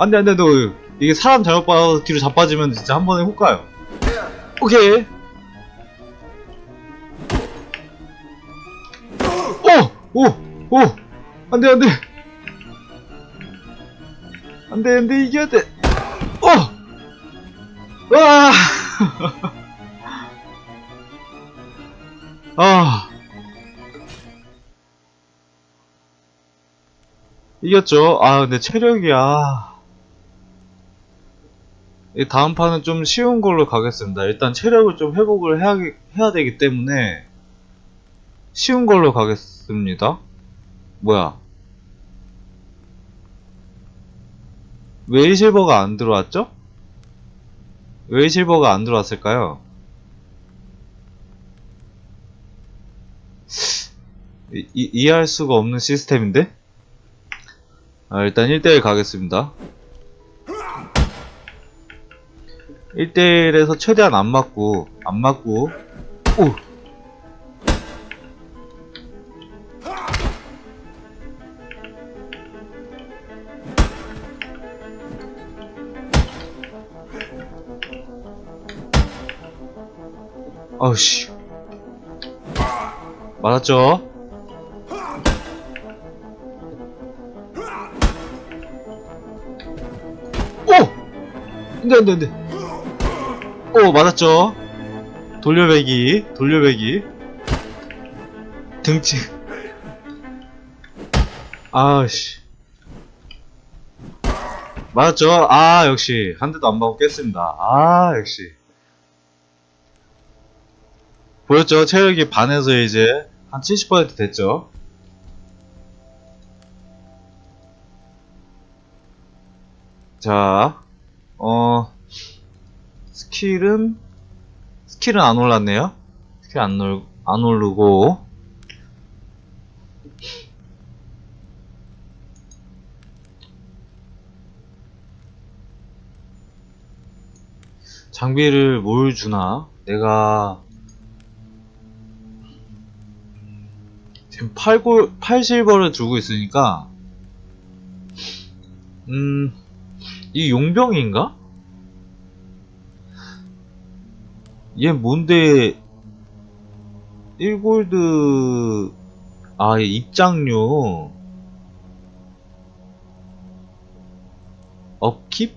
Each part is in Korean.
안돼 안돼 너 이게 사람 잘못 봐서 뒤로 자빠지면 진짜 한 번에 훅 가요 오케이 오! 오! 오! 안돼 안돼 안돼 안돼 이겨야 돼 어! 와! 아 이겼죠 아 근데 체력이야 이 다음 판은 좀 쉬운 걸로 가겠습니다. 일단 체력을 좀 회복을 해야, 해야 되기 때문에 쉬운 걸로 가겠습니다. 뭐야? 왜 실버가 안 들어왔죠? 왜 실버가 안 들어왔을까요? 이, 이, 이해할 수가 없는 시스템인데? 아, 일단 1대1 가겠습니다. 1대1에서 최대한 안 맞고, 안 맞고, 오! 아우씨. 맞았죠? 안돼 안돼 안돼. 오 맞았죠? 돌려배기 돌려배기. 등치. 아씨. 맞았죠? 아 역시. 한 대도 안 맞고 깼습니다. 아 역시. 보였죠? 체력이 반에서 이제 한 70% 됐죠? 자, 어, 스킬은, 스킬은 안 올랐네요? 스킬 안, 올, 안 오르고, 장비를 뭘 주나? 내가, 지금 8골, 8실버를 들고 있으니까, 음, 이 용병인가? 얘 뭔데 1골드 아얘 입장료 업킵?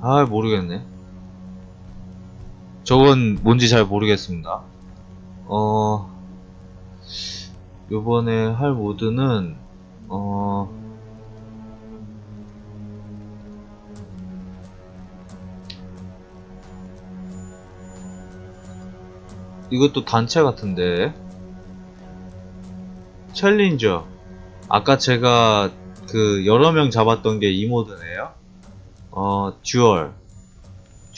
아 모르겠네 저건 뭔지 잘 모르겠습니다. 어, 요번에 할 모드는, 어, 이것도 단체 같은데, 챌린저. 아까 제가 그 여러 명 잡았던 게 이 모드네요. 어, 듀얼.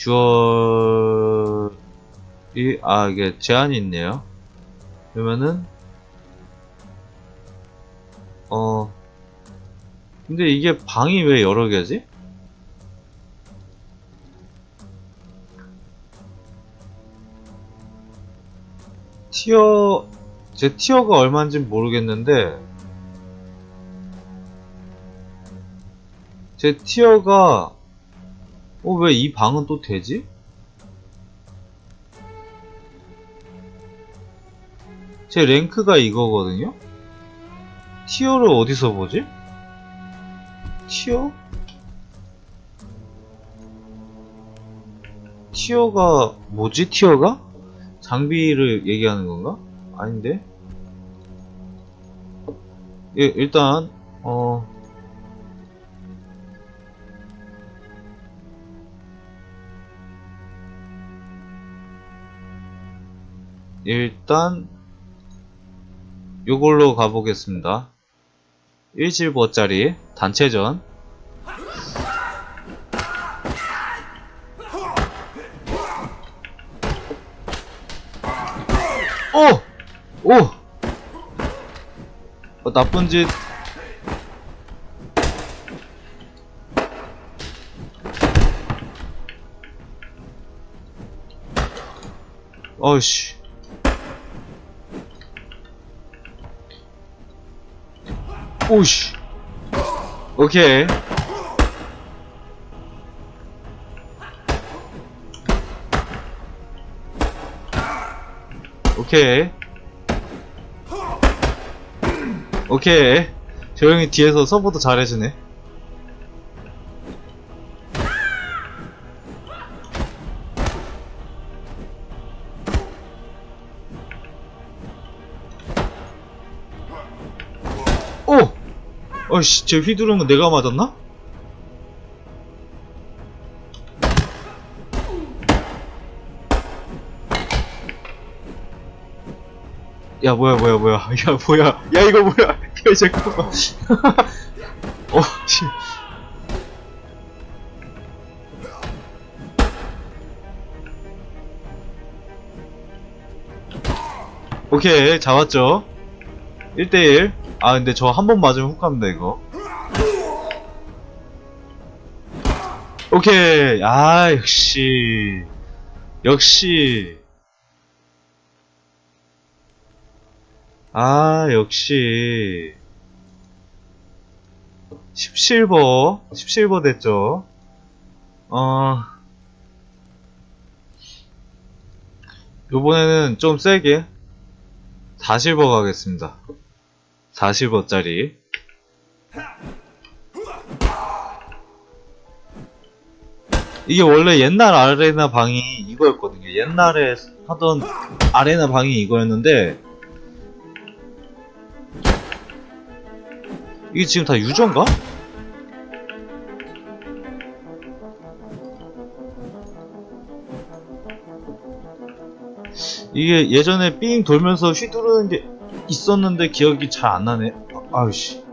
듀얼이 아 이게 제한이 있네요. 그러면은 어 근데 이게 방이 왜 여러 개지? 티어 제 티어가 얼마인지 모르겠는데 제 티어가 어, 왜 이 방은 또 되지? 제 랭크가 이거거든요? 티어를 어디서 보지? 티어? 티어가, 뭐지, 티어가? 장비를 얘기하는 건가? 아닌데? 예, 일단, 어, 일단 요걸로 가보겠습니다 1실버짜리 단체전 오! 오! 어, 나쁜 짓. 어이씨. 오씨. 오케이. 오케이. 오케이. 저 형이 뒤에서 서포트 잘해주네. 어이씨, 쟤 휘두르는 거 내가 맞았나? 야, 뭐야, 뭐야, 뭐야. 야, 뭐야. 야, 이거 뭐야. 야, 잠깐만. 어, 씨. 오케이, 잡았죠. 1대1. 아, 근데 저 한 번 맞으면 훅 갑니다, 이거. 오케이. 아, 역시. 역시. 아, 역시. 17버. 17버 됐죠. 어. 요번에는 좀 세게. 40버 가겠습니다. 40버짜리. 이게 원래 옛날 아레나 방이 이거였거든요. 옛날에 하던 아레나 방이 이거였는데, 이게 지금 다 유저인가? 이게 예전에 삥 돌면서 휘두르는 게 있었는데 기억이 잘 안 나네. 아, 아유씨.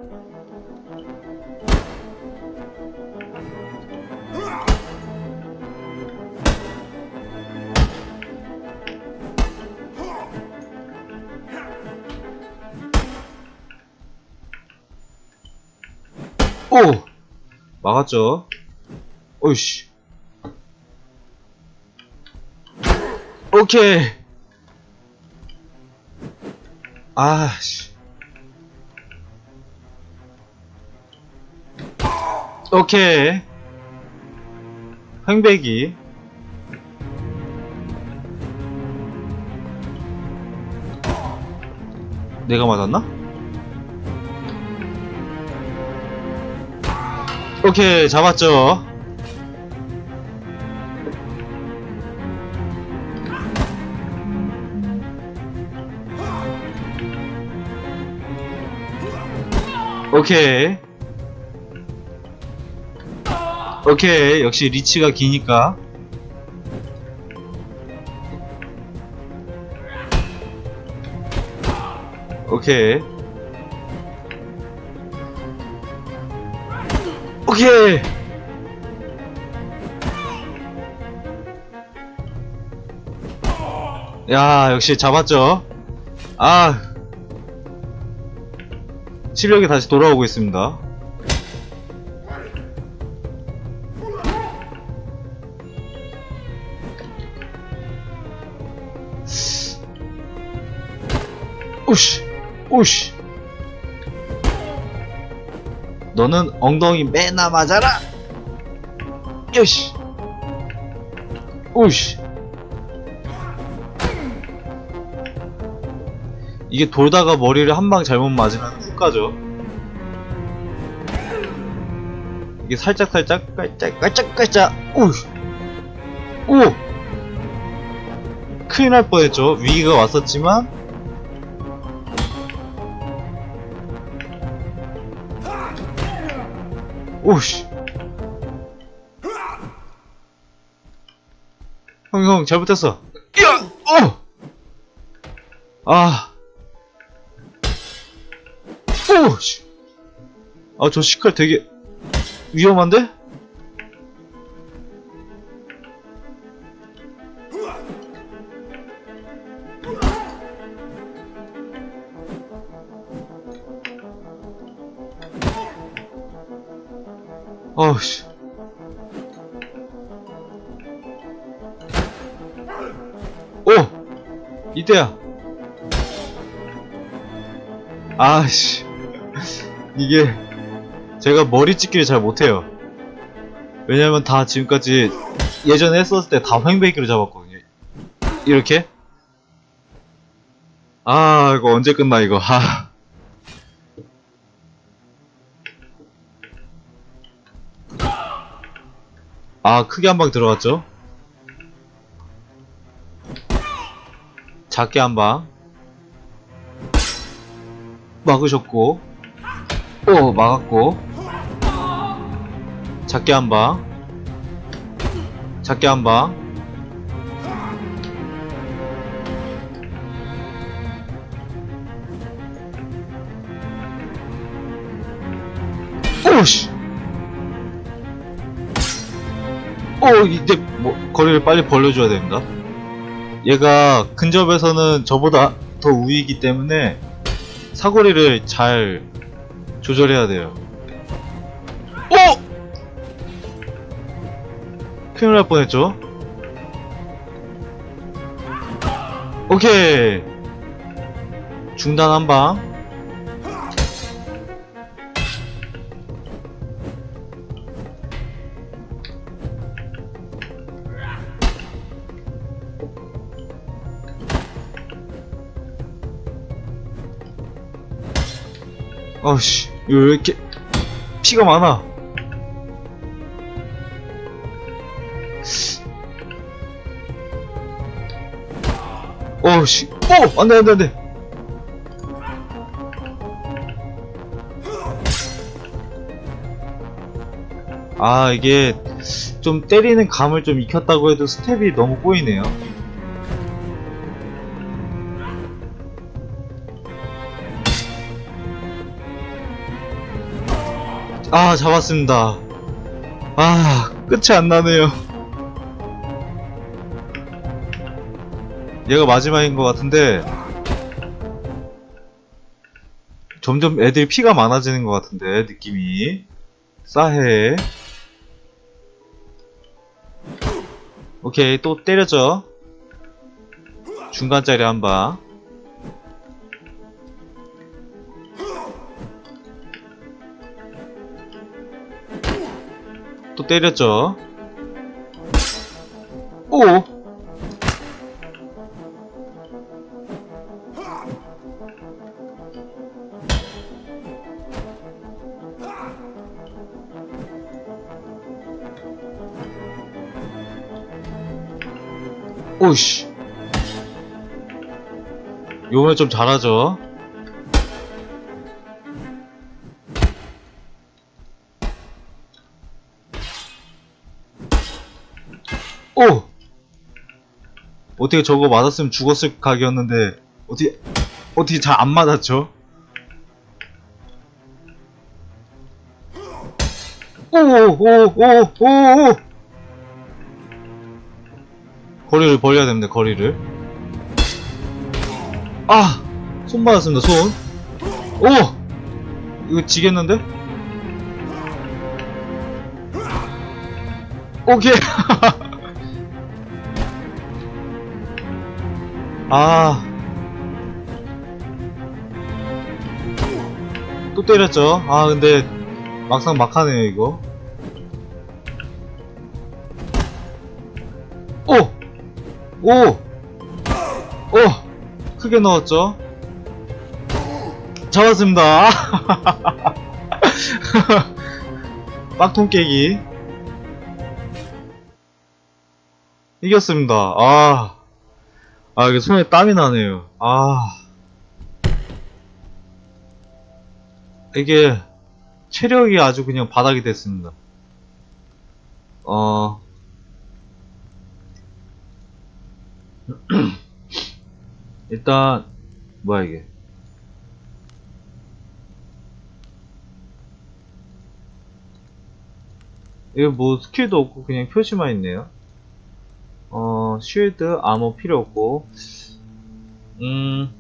오! 막았죠. 오이씨. 오케이. 아씨. 오케이. 횡배기. 내가 맞았나? 오케이, 잡았죠. 오케이. 오케이. 역시 리치가 기니까. 오케이. 오케이. 야, 역시 잡았죠. 아. 실력이 다시 돌아오고 있습니다. 오씨, 오씨. 너는 엉덩이 매나 맞아라. 요시. 오씨. 이게 돌다가 머리를 한 방 잘못 맞으면 훅 가죠. 이게 살짝 살짝 깔짝 깔짝 깔짝 오. 오. 큰일 날 뻔했죠. 위기가 왔었지만 오씨. 형, 형, 잘못했어. 야! 어! 아. 아우 씨. 아 저 시칼 되게 위험한데? 어, 아씨 오! 이때야 아씨 이게, 제가 머리 찍기를 잘 못해요. 왜냐면 다 지금까지 예전에 했었을 때 다 횡배기로 잡았거든요. 이렇게? 아, 이거 언제 끝나, 이거. 하. 아, 크게 한 방 들어갔죠? 작게 한 방. 막으셨고. 오, 막았고. 작게 한 방. 작게 한 방. 오씨! 오, 이제, 뭐, 거리를 빨리 벌려줘야 됩니다. 얘가 근접에서는 저보다 더 우위이기 때문에 사거리를 잘 조절해야 돼요. 오! 큰일 날 뻔했죠? 오케이! 중단 한 방. 어씨, 이거 왜 이렇게 피가 많아? 어씨, 오! 안 돼, 안 돼, 안 돼! 아, 이게 좀 때리는 감을 좀 익혔다고 해도 스텝이 너무 꼬이네요. 아, 잡았습니다. 아, 끝이 안 나네요. 얘가 마지막인 것 같은데, 점점 애들이 피가 많아지는 것 같은데, 느낌이. 싸해. 오케이, 또 때렸죠? 중간짜리 한 방. 또 때렸죠. 오! 오씨. 요번에 좀 잘하죠. 어떻게 저거 맞았으면 죽었을 각이었는데 어떻게 어떻게 잘 안 맞았죠? 오오오오오 거리를 벌려야 됩니다 거리를 아! 손 맞았습니다 손 오! 이거 지겠는데? 오케이 아. 또 때렸죠. 아, 근데, 막상 막하네요, 이거. 오! 오! 오! 크게 넣었죠. 잡았습니다. 빡통 깨기. 이겼습니다. 아. 아, 이게 손에 땀이 나네요. 아. 이게, 체력이 아주 그냥 바닥이 됐습니다. 어. 일단, 뭐야, 이게. 이거 뭐 스킬도 없고 그냥 표시만 있네요. 쉴드 아무 필요 없고. 음.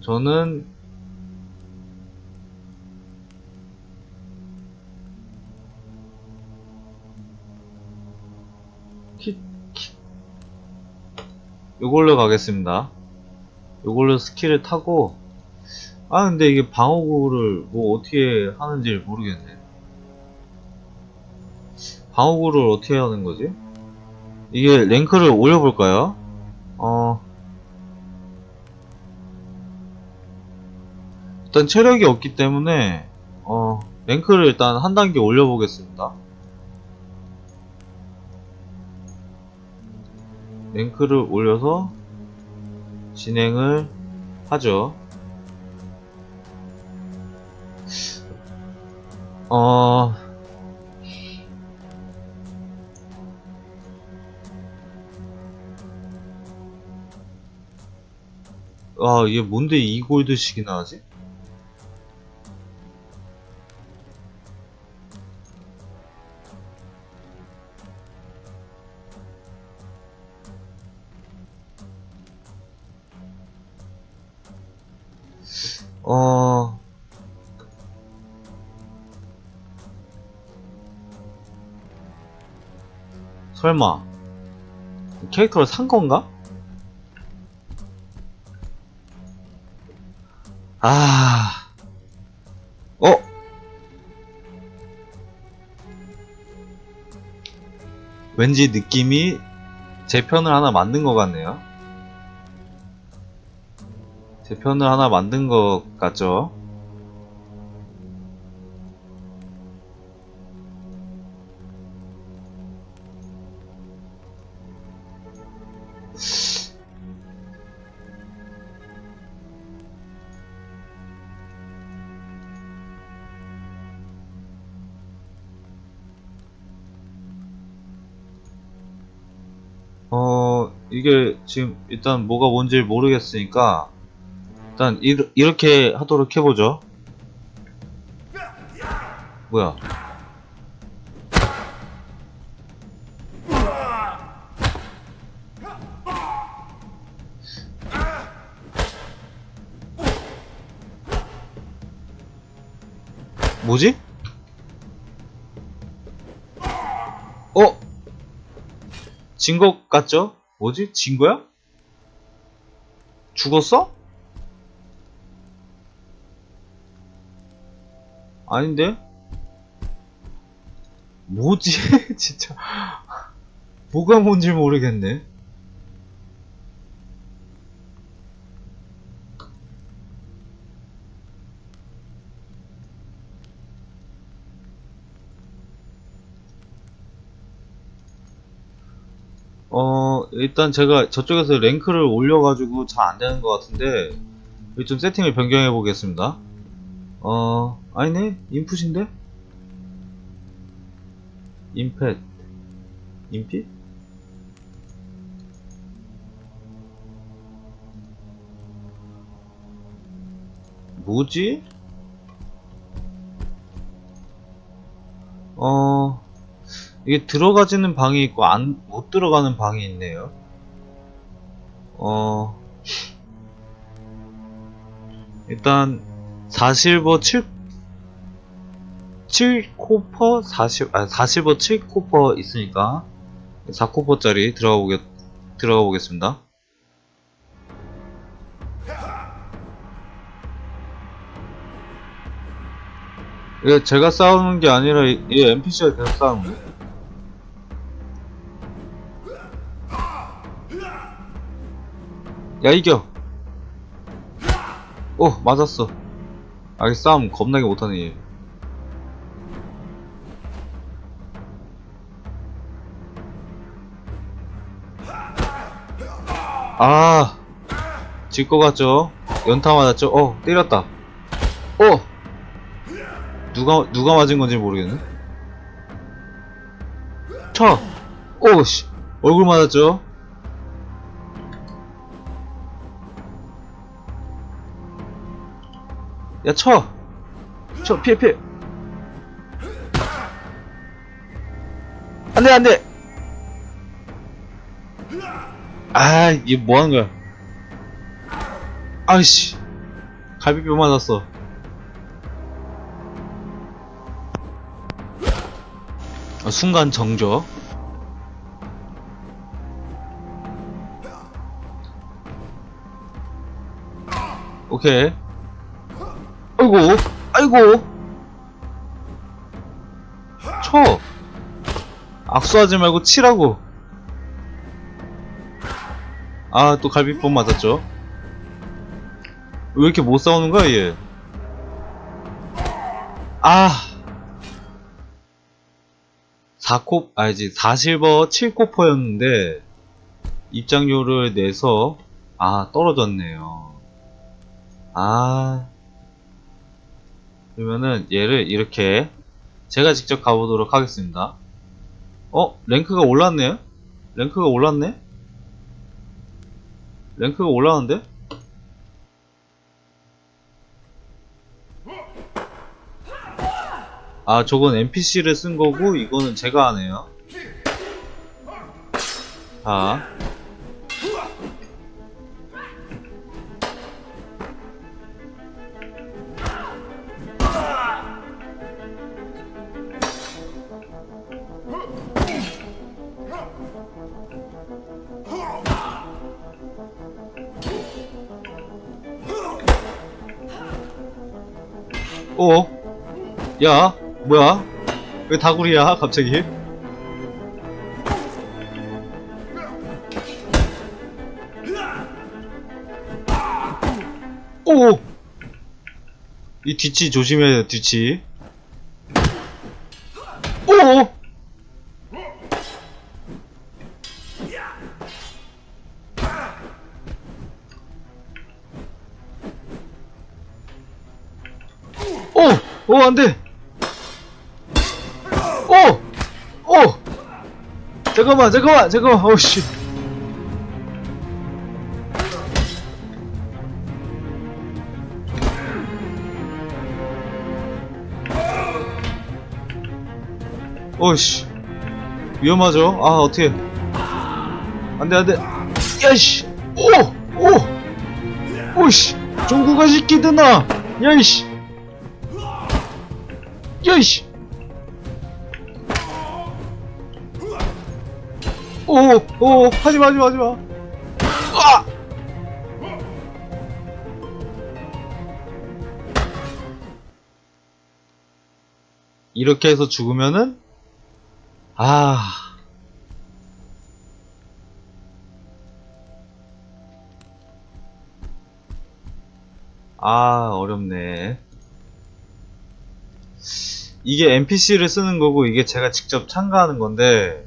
저는 이걸로 가겠습니다. 이걸로 스킬을 타고. 아 근데 이게 방어구를 뭐 어떻게 하는지 모르겠네. 방어구를 어떻게 하는 거지? 이게 랭크를 올려볼까요? 어, 일단 체력이 없기 때문에, 어, 랭크를 일단 한 단계 올려보겠습니다. 랭크를 올려서 진행을 하죠. 어, 아, 얘 뭔데 이 골드씩이나 하지? 어, 설마, 캐릭터를 산 건가? 아, 어? 왠지 느낌이 제 편을 하나 만든 것 같네요. 제 편을 하나 만든 것 같죠? 이게 지금 일단 뭐가 뭔지 모르겠으니까 일단 이, 이렇게 하도록 해보죠. 뭐야? 뭐지? 어? 진 것 같죠? 뭐지? 진 거야? 죽었어? 아닌데? 뭐지? 진짜 뭐가 뭔지 모르겠네. 어, 일단 제가 저쪽에서 랭크를 올려가지고 잘 안되는 것 같은데, 이거 좀 세팅을 변경해 보겠습니다. 어, 아니네? 인풋인데? 인펫. 인핏? 뭐지? 어, 이게 들어가지는 방이 있고 안 못 들어가는 방이 있네요. 어 일단 4실버 7 7코퍼 40 아 4실버 7코퍼 있으니까 4코퍼짜리 들어가 보겠 들어가 보겠습니다. 제가 싸우는 게 아니라 이 NPC가 계속 싸우는 거예요. 야 이겨 오 맞았어 아이 싸움 겁나게 못하네 얘 아, 질 것 같죠? 연타 맞았죠? 어, 때렸다. 어! 누가, 누가 맞은 건지 모르겠네. 쳐! 오, 씨. 얼굴 맞았죠? 야 쳐! 쳐 피해 피해. 안돼 안돼. 아 이게 뭐하는 거야? 아이씨. 갈비뼈 맞았어. 아, 순간 정조. 오케이. 아이고, 아이고. 쳐. 악수하지 말고 치라고. 아, 또 갈비뼈 맞았죠. 왜 이렇게 못 싸우는 거야, 얘? 아. 4코, 아니지, 4실버 7코퍼였는데, 입장료를 내서, 아, 떨어졌네요. 아. 그러면은 얘를 이렇게 제가 직접 가보도록 하겠습니다. 어? 랭크가 올랐네요? 랭크가 올랐네? 랭크가 올라왔는데? 아, 저건 NPC를 쓴 거고, 이거는 제가 하네요. 자. 어? 야, 뭐야? 왜 다구리야, 갑자기? 오! 이 뒤치 조심해야 돼, 뒤치. 안 돼! 오! 오! 잠깐만, 잠깐만, 잠깐만, 어우, 씨. 어이씨. 위험하죠? 아, 어떻게. 안 돼, 안 돼. 야이씨! 오! 오! 오이씨! 종구가 시키드나! 야이씨! 야이씨! 오, 오, 하지마, 하지마, 하지마. 아! 이렇게 해서 죽으면은, 아. 아, 어렵네. 이게 NPC를 쓰는 거고, 이게 제가 직접 참가하는 건데,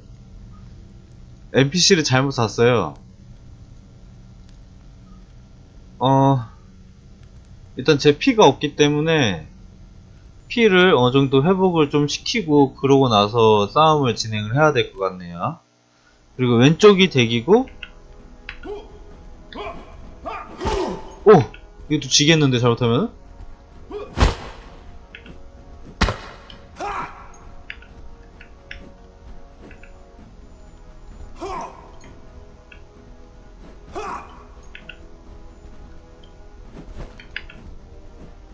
NPC를 잘못 샀어요. 어, 일단 제 피가 없기 때문에 피를 어느 정도 회복을 좀 시키고 그러고 나서 싸움을 진행을 해야 될 것 같네요. 그리고 왼쪽이 대기고 오! 이것도 지겠는데 잘못하면?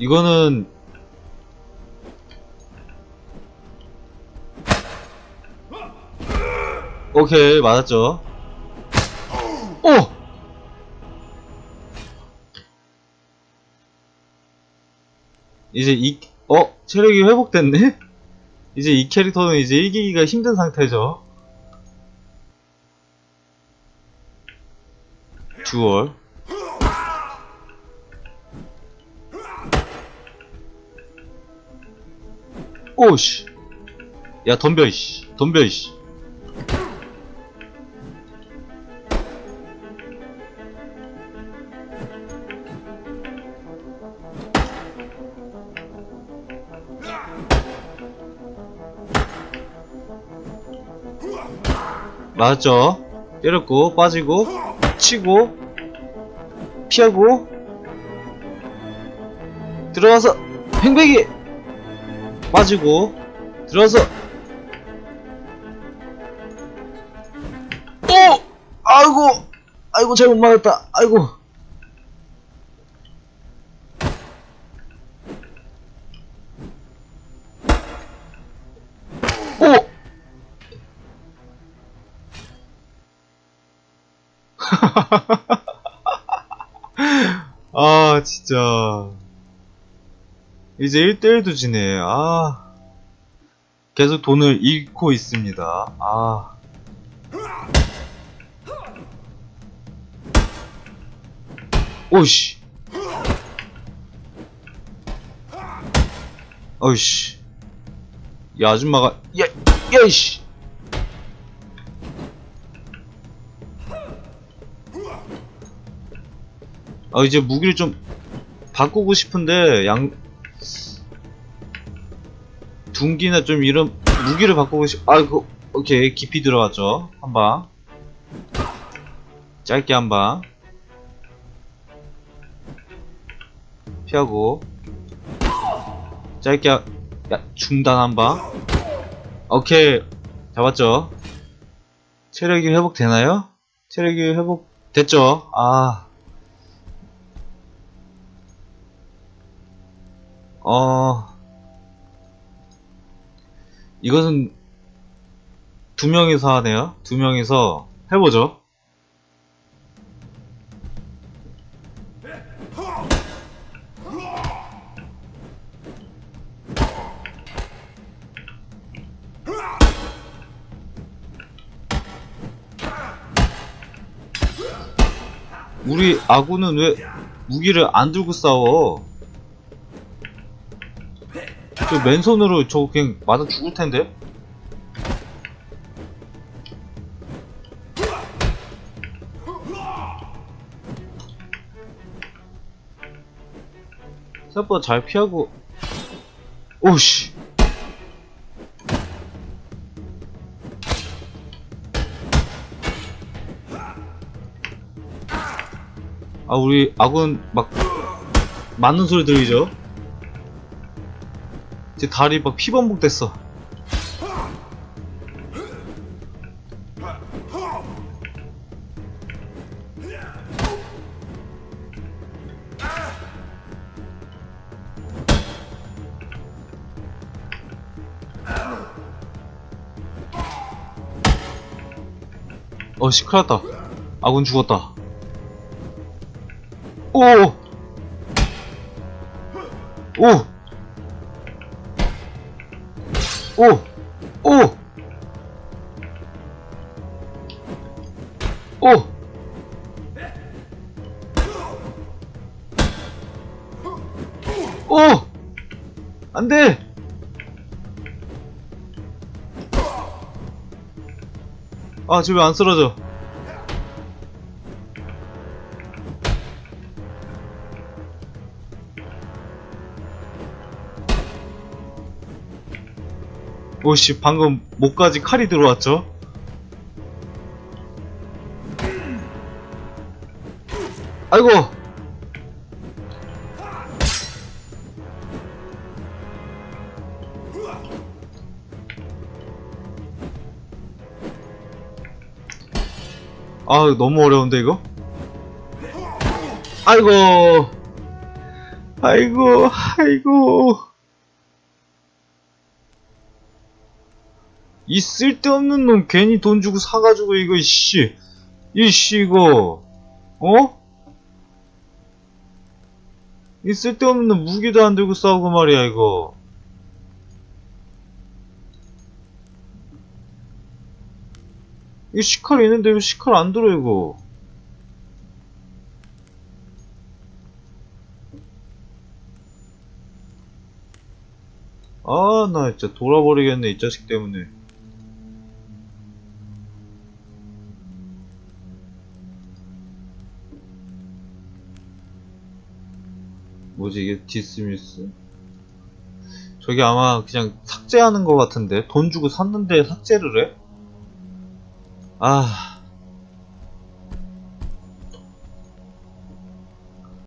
이거는 오케이 맞았죠 오! 이제 이, 어? 체력이 회복됐네? 이제 이 캐릭터는 이제 이기기가 힘든 상태죠 듀얼 오씨. 야 덤벼 이씨. 덤벼 이씨. 맞았죠? 때렸고 빠지고 치고 피하고 들어가서 팽배기 빠지고 들어서. 오! 아이고! 아이고 잘못 맞았다. 아이고. 오! 아, 진짜. 이제 1대1도 지네. 아. 계속 돈을 잃고 있습니다. 아. 오씨. 어이씨. 이 아줌마가, 야, 야, 이씨. 아, 이제 무기를 좀 바꾸고 싶은데, 양, 둥기나 좀 이런 무기를 바꾸고 싶, 아, 그, 오케이. 깊이 들어갔죠. 한 방. 짧게 한 방. 피하고. 짧게, 하- 야, 중단 한 방. 오케이. 잡았죠. 체력이 회복되나요? 체력이 회복, 됐죠. 아. 어, 이것은 두 명이서 하네요. 두 명이서 해보죠. 우리 아군은 왜 무기를 안 들고 싸워? 저 맨손으로 저거 그냥 맞아 죽을 텐데? 생각보다 잘 피하고 오씨 아 우리 아군 막 맞는 소리 들리죠? 제 다리 막 피범벅 됐어. 어, 씨, 큰일 났다. 아군 죽었다. 오! 오! 오! 오! 오! 오! 안 돼! 아, 저왜안 쓰러져? 오씨 방금 목까지 칼이 들어왔죠? 아이고 아 너무 어려운데 이거? 아이고 아이고 아이고 이 쓸데없는 놈 괜히 돈 주고 사가지고 이거 씨. 이씨 이거. 어? 이 쓸데없는 놈 무기도 안 들고 싸우고 말이야 이거. 이 시칼 있는데 왜 시칼 안 들어 이거. 아 나 진짜 돌아버리겠네 이 자식 때문에 뭐지 이게 디스미스? 저게 아마 그냥 삭제하는 것 같은데 돈 주고 샀는데 삭제를 해? 아